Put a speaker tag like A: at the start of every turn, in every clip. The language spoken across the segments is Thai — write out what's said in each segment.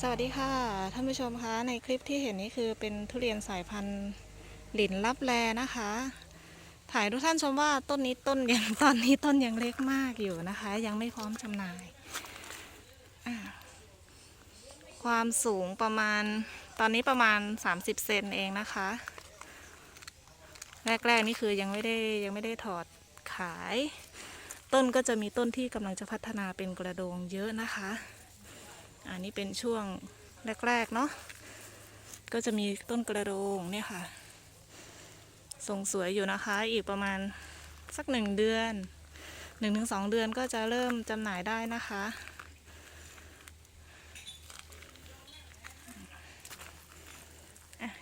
A: สวัสดีค่ะ ท่านผู้ชมคะในคลิปที่เห็นนี้คือเป็นทุเรียนสายพันธุ์หลินลับแลนะคะ ถ่ายทุกท่านชมว่าต้นนี้ต้นยังตอนนี้ต้นยังเล็กมากอยู่นะคะ ยังไม่พร้อมจำหน่าย ความสูงประมาณตอนนี้ประมาณ 30 เซนเองนะคะ แรกๆนี่คือยังไม่ได้ยังไม่ได้ถอดขาย ต้นก็จะมีต้นที่กำลังจะพัฒนาเป็นกระโดงเยอะนะคะ อันนี้เป็นช่วงแรกๆเนาะก็จะมีต้นกระโดงเนี่ยค่ะทรงสวยอยู่นะคะ อีกประมาณสักหนึ่งเดือนหนึ่งถึงสองเดือนก็จะเริ่มจำหน่ายได้นะคะ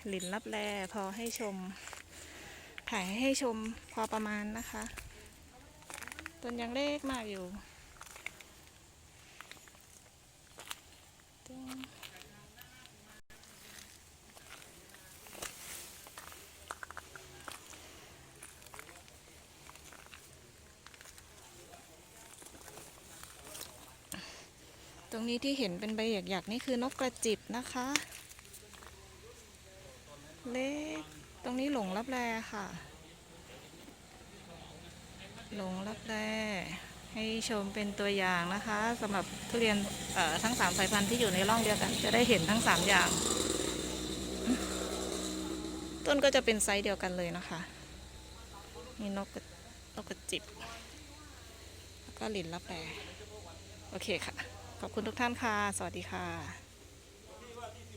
A: หลินรับแลพอให้ชม ถ่ายให้ชมพอประมาณนะคะ ต้นยังเล็กมากอยู่ ตรงนี้ที่เห็นเป็นใบหยักๆนี่คือนกกระจิบนะคะ เล็ก ตรงนี้หลงรับแลค่ะ หลงรับแลให้ชมเป็นตัวอย่างนะคะสำหรับทุเรียนทั้งสามสายพันธุ์ที่อยู่ในร่องเดียวกัน จะได้เห็นทั้งสามอย่าง ต้นก็จะเป็นไซส์เดียวกันเลยนะคะมีนกนกกระจิบ แล้วก็หลินรับแลโอเคค่ะ ขอบคุณทุกท่านค่ะ สวัสดีค่ะ